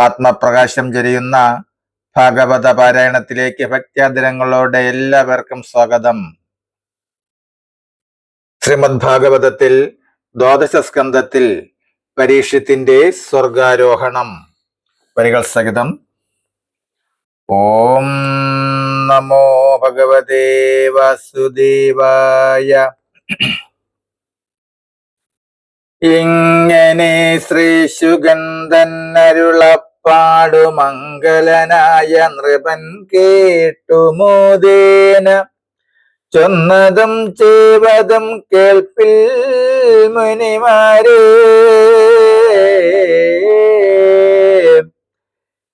ആത്മപ്രകാശം ചൊരിയുന്ന ഭാഗവത പാരായണത്തിലേക്ക് ഭക്ത്യാദരങ്ങളോടെ എല്ലാവർക്കും സ്വാഗതം. ശ്രീമദ് ഭാഗവതത്തിൽ സ്കന്ധത്തിൽ പരീക്ഷത്തിന്റെ സ്വർഗാരോഹണം. വരികൾ സഹിതം. ഓം നമോ ഭഗവതേ വാസുദേവായ. ഇങ്ങനെ ശ്രീ ശുഗന്ധനരുളപ്പാടു മംഗലനായ നൃപൻ കേട്ടു മോദേന. ചൊന്നതും ചെയ്വതും കേൾപ്പിൽ മുനിമാരേ.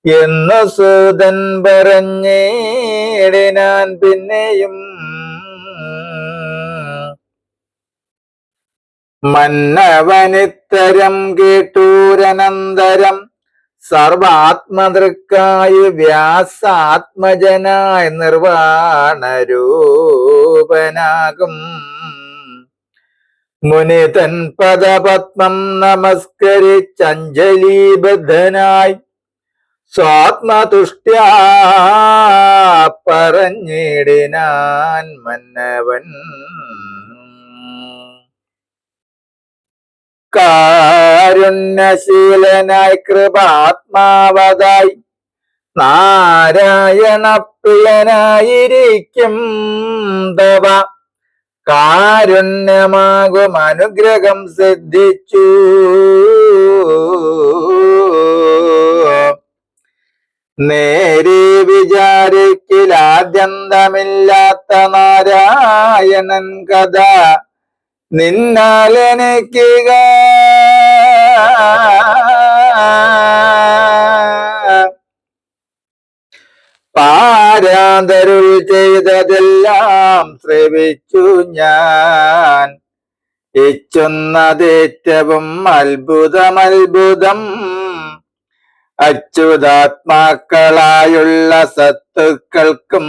എന്നു സൂതൻ പറഞ്ഞേടിനാൻ പിന്നെയും മന്നവനിത്തരം കേട്ടൂരനന്തരം സർവാത്മദൃക്കായി വ്യാസാത്മജനായി നിർവാണരൂപനാകും. മുനിതൻ പദപത്മം നമസ്കരിച്ചഞ്ജലീബദ്ധനായി സ്വാത്മതുഷ്ട പറഞ്ഞിടിനാൻ മന്നവൻ. കാരുണ്യശീലനായി കൃപാത്മാവതായി നാരായണ പ്രിയനായിരിക്കും തവ കാരുണ്യമാകും അനുഗ്രഹം സിദ്ധിച്ചു. നേരെ വിചാരിക്കിലാദ്യന്തമില്ലാത്ത നാരായണൻ കഥ. നിന്നാലെനിക്ക് പാരാന്തരുൾ ചെയ്തതെല്ലാം ശ്രവിച്ചു ഞാൻ. ഇച്ചുന്നതേറ്റവും അത്ഭുതം അത്ഭുതം അച്യുതാത്മാക്കളായുള്ള സത്തുക്കൾക്കും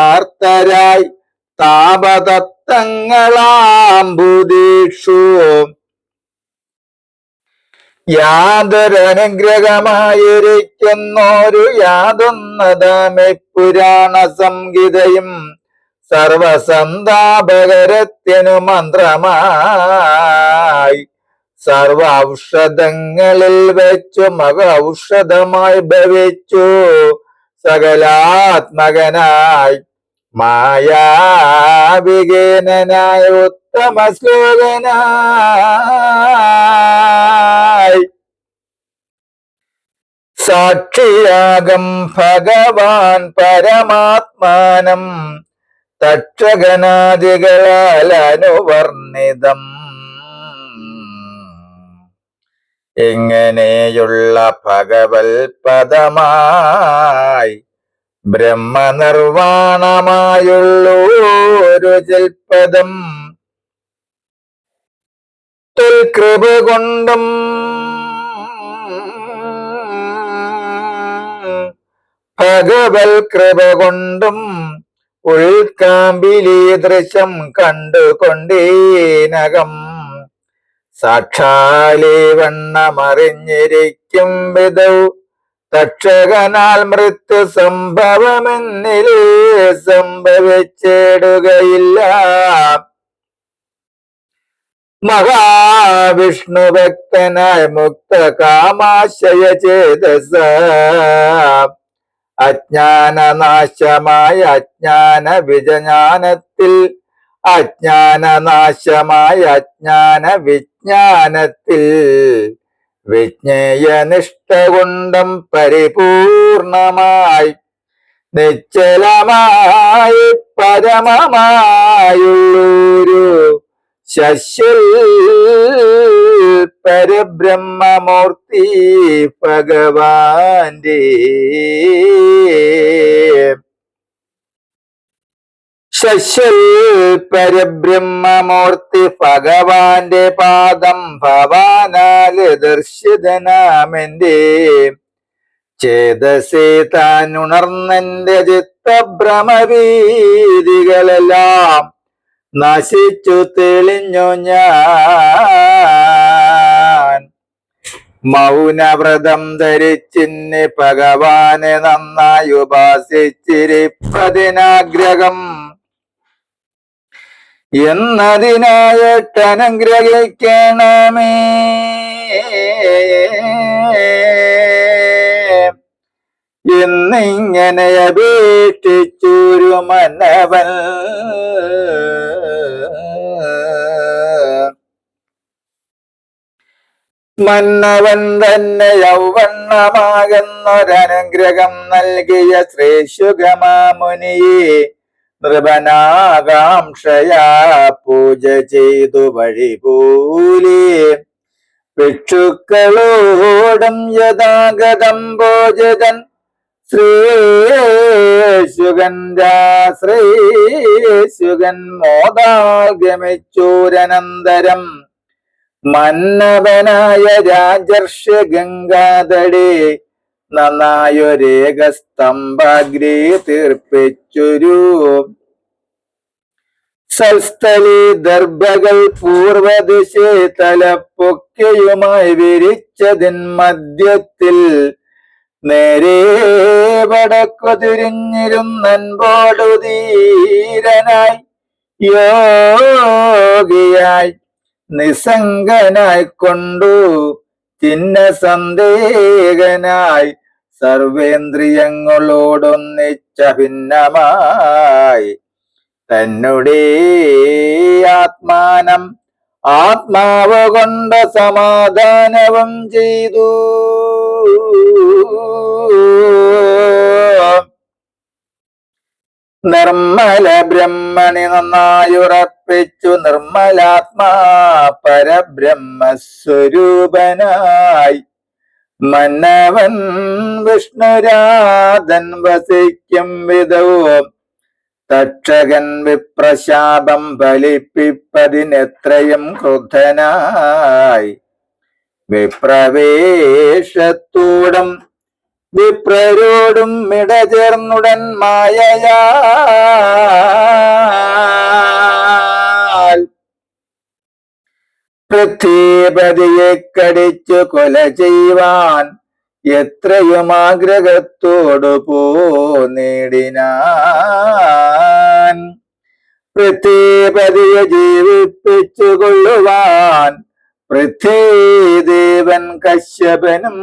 ആർത്തരായി താപതത്വങ്ങളാംബുദീക്ഷു യാതൊരനുഗ്രഹമായിരിക്കുന്നൊരു യാതൊന്നതമെ പുരാണ സംഗീതയും സർവസന്താപകരത്തിനു മന്ത്രമായി. സർവ ഔഷധങ്ങളിൽ വെച്ചു മക ഔഷധമായി ഭവിച്ചു. സകലാത്മകനായി മായാവികേനായ ഉത്തമ ശ്ലോകനായി. സാക്ഷിയാകം ഭഗവാൻ പരമാത്മാനം തക്ഷകനാദികളാൽ അനുവർണിതം. എങ്ങനെയുള്ള ഭഗവൽ പദമായി ബ്രഹ്മനിർവാണമായുള്ളൊരു ജൽപദം. കൃപ കൊണ്ടും ഭഗവൽ കൃപ കൊണ്ടും ഉൾക്കാമ്പിലീ ദൃശ്യം കണ്ടുകൊണ്ടേനകം. സാക്ഷാലേ വണ്ണമറിഞ്ഞിരിക്കും വിധൗ തക്ഷകനാൽ മൃത്യു സംഭവമെന്നിലേ സംഭവിച്ചിടുകയില്ല. മഹാവിഷ്ണു ഭക്തനായ മുക്ത കാമാശയ ചേതസ. അജ്ഞാനനാശമായ അജ്ഞാന വിജ്ഞാനത്തിൽ അജ്ഞാനനാശമായ അജ്ഞാന വിജ്ഞാനത്തിൽ. വിജ്ഞേയനിഷ്ഠ കൊണ്ടും പരിപൂർണമായി നിശ്ചലമായി പരമമായുള്ളൊരു ശശിൽ പരബ്രഹ്മമൂർത്തി ഭഗവാന്റെ ശശ്വൽ പരബ്രഹ്മമൂർത്തി ഭഗവാന്റെ പാദം ഭവാനാല് ദർശിതനാമെന്റെ ചേതസേ താൻ ഉണർന്നെന്റെ ചിത്തഭ്രമവീതികളെല്ലാം നശിച്ചു തെളിഞ്ഞു ഞാൻ. മൗനവ്രതം ധരിച്ചിന് ഭഗവാനെ നന്നായി ഉപാസിച്ചിരിപ്പതിനാഗ്രഹം എന്നതിനായിട്ടനുഗ്രഹിക്കണമേ. എന്നിങ്ങനെ അപേക്ഷിച്ചൊരു മനവൻ മന്നവൻ തന്നെ യൗവണ്ണമാകുന്നൊരനുഗ്രഹം നൽകിയ ശ്രീശുഗമാമുനിയെ നൃപനാകാംക്ഷയാ പൂജ ചെയ്തു വഴിപൂലേ. ഭിക്ഷുക്കളോടും യഥാഗതം ഭോജതൻ ശ്രീശുഗൻ ശ്രീശുഗൻ മോദാഗമിച്ചൂരനന്തരം മന്നവനായ രാജർഷ ഗംഗാധടേ നന്നായൊരേകസ്തംഭാഗ്രേ തീർപ്പിച്ചൊരു സൽസ്ഥലി ദർഭകൾ പൂർവദിശേ തലപ്പൊക്കെയുമായി വിരിച്ചതിൻ മധ്യത്തിൽ നേരെ വടക്കു തിരിഞ്ഞിരുന്നൻപോടു യോഗിയായി നിസംഗനായി കൊണ്ടു ചിന്ന സന്ദേഹനായി സർവേന്ദ്രിയങ്ങളോടൊന്നിച്ച ഭിന്നമായി. തന്നെ ആത്മാനം ആത്മാവ് കൊണ്ട് സമാധാനവും ചെയ്തു. നിർമ്മല ബ്രഹ്മണി നന്നായുറപ്പിച്ചു നിർമ്മലാത്മാ പരബ്രഹ്മസ്വരൂപനായി. മന്നവൻ വിഷ്ണുരാധൻ വസിക്കും വിധവും. തക്ഷകൻ വിപ്രശാപം ഫലിപ്പിപ്പതിനെത്രയും ക്രുദ്ധനായി. വിപ്രവേശത്തോടും വിപ്രരോടും ഇടചേർന്നുടൻ മായയാൽ പൃഥ്വീപതിയെ കടിച്ചു കൊല ചെയ്യുവാൻ എത്രയും ആഗ്രഹത്തോടു പോ നേടിനാൻ. പൃഥ്വീപതിയെ ജീവിപ്പിച്ചു കൊള്ളുവാൻ പൃഥ്വീദേവൻ കശ്യപനും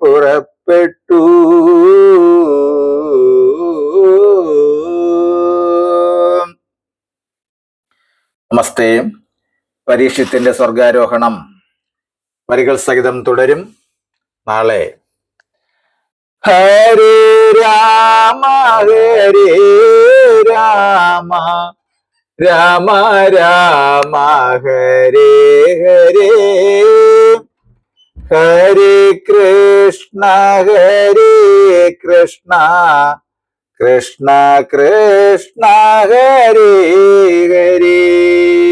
പുറപ്പെട്ടു. നമസ്തേ. പരീക്ഷത്തിന്റെ സ്വർഗാരോഹണം. വരികൾ സഹിതം തുടരും. നാളെ. ഹരേ രാമ ഹരേ രാമ. രാമ രാമ ഹരേ ഹരേ. ഹരേ കൃഷ്ണ ഹരേ കൃഷ്ണ. കൃഷ്ണ കൃഷ്ണ ഹരേ ഹരേ.